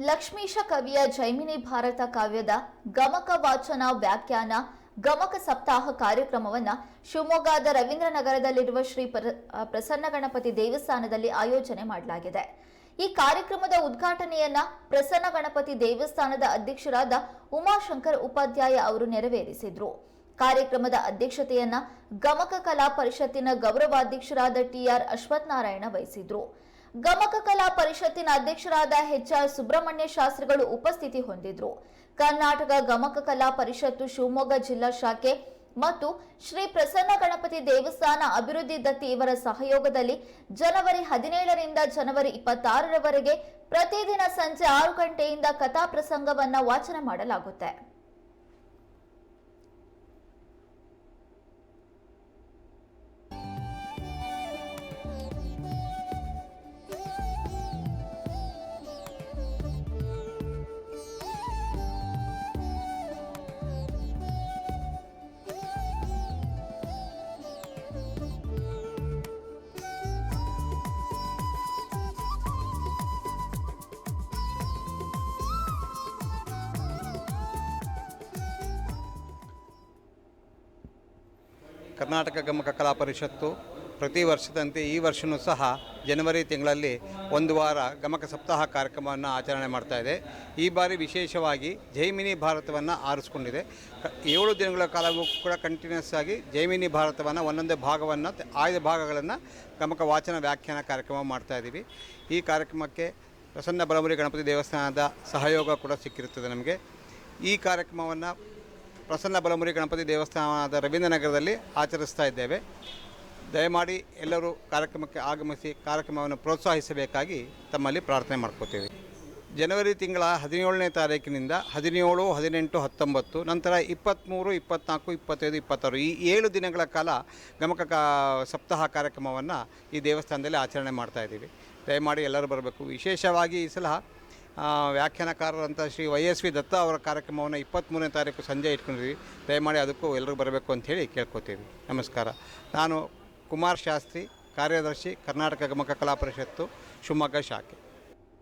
ಲಕ್ಷ್ಮೀಶ ಕವಿಯ ಜೈಮಿನಿ ಭಾರತ ಕಾವ್ಯದ ಗಮಕ ವಾಚನ ವ್ಯಾಖ್ಯಾನ, ಗಮಕ ಸಪ್ತಾಹ ಕಾರ್ಯಕ್ರಮವನ್ನ ಶಿವಮೊಗ್ಗದ ರವೀಂದ್ರನಗರದಲ್ಲಿರುವ ಶ್ರೀ ಪ್ರ- ಪ್ರಸನ್ನ ಗಣಪತಿ ದೇವಸ್ಥಾನದಲ್ಲಿ ಆಯೋಜನೆ ಮಾಡಲಾಗಿದೆ. ಈ ಕಾರ್ಯಕ್ರಮದ ಉದ್ಘಾಟನೆಯನ್ನ ಪ್ರಸನ್ನ ಗಣಪತಿ ದೇವಸ್ಥಾನದ ಅಧ್ಯಕ್ಷರಾದ ಉಮಾಶಂಕರ್ ಉಪಾಧ್ಯಾಯ ಅವರು ನೆರವೇರಿಸಿದ್ರು. ಕಾರ್ಯಕ್ರಮದ ಅಧ್ಯಕ್ಷತೆಯನ್ನ ಗಮಕ ಕಲಾ ಪರಿಷತ್ತಿನ ಗೌರವಾಧ್ಯಕ್ಷರಾದ ಟಿಆರ್ ಅಶ್ವತ್ಥನಾರಾಯಣ ವಹಿಸಿದ್ರು. ಗಮಕ ಕಲಾ ಪರಿಷತ್ತಿನ ಅಧ್ಯಕ್ಷರಾದ ಎಚ್ಆರ್ ಸುಬ್ರಹ್ಮಣ್ಯ ಶಾಸ್ತ್ರಿಗಳು ಉಪಸ್ಥಿತಿ ಹೊಂದಿದ್ರು. ಕರ್ನಾಟಕ ಗಮಕ ಕಲಾ ಪರಿಷತ್ತು ಶಿವಮೊಗ್ಗ ಜಿಲ್ಲಾ ಶಾಖೆ ಮತ್ತು ಶ್ರೀ ಪ್ರಸನ್ನ ಗಣಪತಿ ದೇವಸ್ಥಾನ ಅಭಿವೃದ್ಧಿ ದತ್ತಿ ಇವರ ಸಹಯೋಗದಲ್ಲಿ ಜನವರಿ ಹದಿನೇಳರಿಂದ ಜನವರಿ ಇಪ್ಪತ್ತಾರರವರೆಗೆ ಪ್ರತಿದಿನ ಸಂಜೆ ಆರು ಗಂಟೆಯಿಂದ ಕಥಾ ಪ್ರಸಂಗವನ್ನ ವಾಚನ ಮಾಡಲಾಗುತ್ತೆ. ಕರ್ನಾಟಕ ಗಮಕ ಕಲಾ ಪರಿಷತ್ತು ಪ್ರತಿ ವರ್ಷದಂತೆ ಈ ವರ್ಷವೂ ಸಹ ಜನವರಿ ತಿಂಗಳಲ್ಲಿ ಒಂದು ವಾರ ಗಮಕ ಸಪ್ತಾಹ ಕಾರ್ಯಕ್ರಮವನ್ನು ಆಚರಣೆ ಮಾಡ್ತಾ ಇದೆ. ಈ ಬಾರಿ ವಿಶೇಷವಾಗಿ ಜೈಮಿನಿ ಭಾರತವನ್ನು ಆರಿಸ್ಕೊಂಡಿದೆ. ಏಳು ದಿನಗಳ ಕಾಲವೂ ಕೂಡ ಕಂಟಿನ್ಯೂಸ್ ಆಗಿ ಜೈಮಿನಿ ಭಾರತವನ್ನು ಒಂದೊಂದೇ ಭಾಗವನ್ನು, ಆಯ್ದ ಭಾಗಗಳನ್ನು ಗಮಕ ವಾಚನ ವ್ಯಾಖ್ಯಾನ ಕಾರ್ಯಕ್ರಮ ಮಾಡ್ತಾ ಇದ್ದೀವಿ ಈ ಕಾರ್ಯಕ್ರಮಕ್ಕೆ ಪ್ರಸನ್ನ ಬಲಮುರಿ ಗಣಪತಿ ದೇವಸ್ಥಾನದ ಸಹಯೋಗ ಕೂಡ ಸಿಕ್ಕಿರುತ್ತದೆ ನಮಗೆ. ಈ ಕಾರ್ಯಕ್ರಮವನ್ನು ಪ್ರಸನ್ನ ಬಲಮುರಿ ಗಣಪತಿ ದೇವಸ್ಥಾನದ ರವೀಂದ್ರನಗರದಲ್ಲಿ ಆಚರಿಸ್ತಾ ಇದ್ದೇವೆ. ದಯಮಾಡಿ ಎಲ್ಲರೂ ಕಾರ್ಯಕ್ರಮಕ್ಕೆ ಆಗಮಿಸಿ ಕಾರ್ಯಕ್ರಮವನ್ನು ಪ್ರೋತ್ಸಾಹಿಸಬೇಕಾಗಿ ತಮ್ಮಲ್ಲಿ ಪ್ರಾರ್ಥನೆ ಮಾಡ್ಕೋತೀವಿ. ಜನವರಿ ತಿಂಗಳ ಹದಿನೇಳನೇ ತಾರೀಕಿನಿಂದ ಹದಿನೇಳು, ಹದಿನೆಂಟು, ಹತ್ತೊಂಬತ್ತು, ನಂತರ ಇಪ್ಪತ್ತ್ಮೂರು ಇಪ್ಪತ್ತ್ನಾಲ್ಕು ಇಪ್ಪತ್ತೈದು, ಇಪ್ಪತ್ತಾರು ಈ ಏಳು ದಿನಗಳ ಕಾಲ ಗಮಕ ಕಾ ಸಪ್ತಾಹ ಕಾರ್ಯಕ್ರಮವನ್ನು ಈ ದೇವಸ್ಥಾನದಲ್ಲಿ ಆಚರಣೆ ಮಾಡ್ತಾ ಇದ್ದೀವಿ. ದಯಮಾಡಿ ಎಲ್ಲರೂ ಬರಬೇಕು. ವಿಶೇಷವಾಗಿ ಈ ಸಲ ವ್ಯಾಖ್ಯಾನಕಾರರಂಥ Shri Y S V Datta ಅವರ ಕಾರ್ಯಕ್ರಮವನ್ನು ಇಪ್ಪತ್ತ್ಮೂರನೇ ತಾರೀಕು ಸಂಜೆ ಇಟ್ಕೊಂಡಿದ್ವಿ ದಯಮಾಡಿ ಅದಕ್ಕೂ ಎಲ್ಲರೂ ಬರಬೇಕು ಅಂಥೇಳಿ ಕೇಳ್ಕೊತೀವಿ. ನಮಸ್ಕಾರ. ನಾನು ಕುಮಾರ್ ಶಾಸ್ತ್ರಿ, ಕಾರ್ಯದರ್ಶಿ, ಕರ್ನಾಟಕ ಗಮಕ ಕಲಾ ಪರಿಷತ್ತು, ಶಿವಮೊಗ್ಗ ಶಾಖೆ.